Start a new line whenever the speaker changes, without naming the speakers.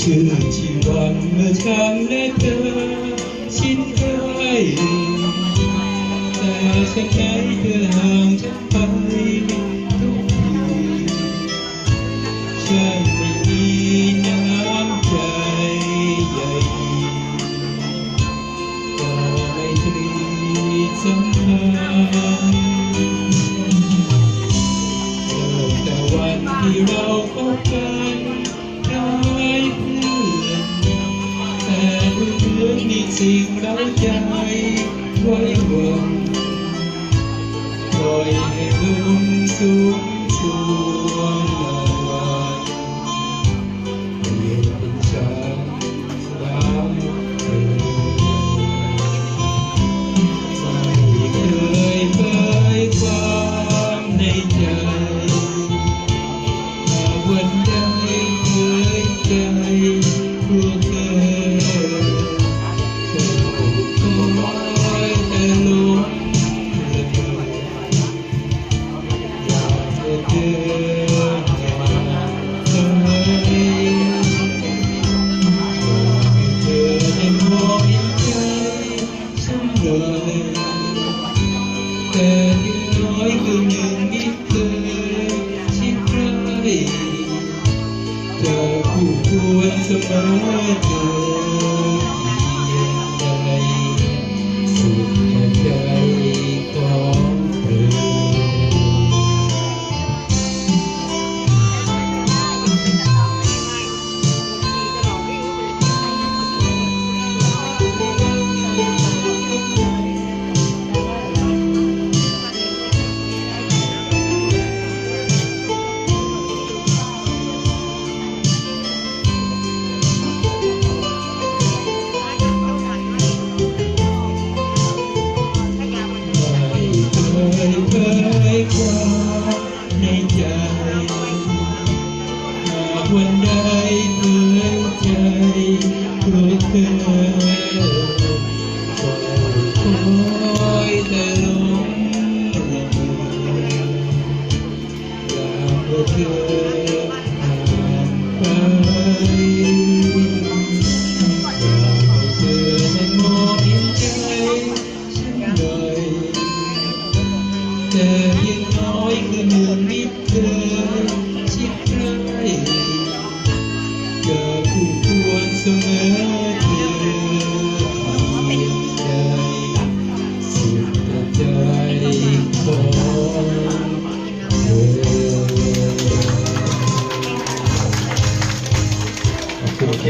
ชื่อชีวันเมื่อฉันและเธอชิดใกล้แต่ฉันไหนเธอห่างฉันไปทุกทีฉันไม่มีน้ำใจใหญ่ต่อไม่ตรีสัมพันธ์เริ่มแต่วันที่เราพบกัน สิ่งเราใจไว้หวังปล่อยให้ลม น้อยก็ยังนิดเคยชิดใกล้เธอคู่ควรเสมอเธอ หากวันใดเผยใจเพราะเธอคอยแต่ล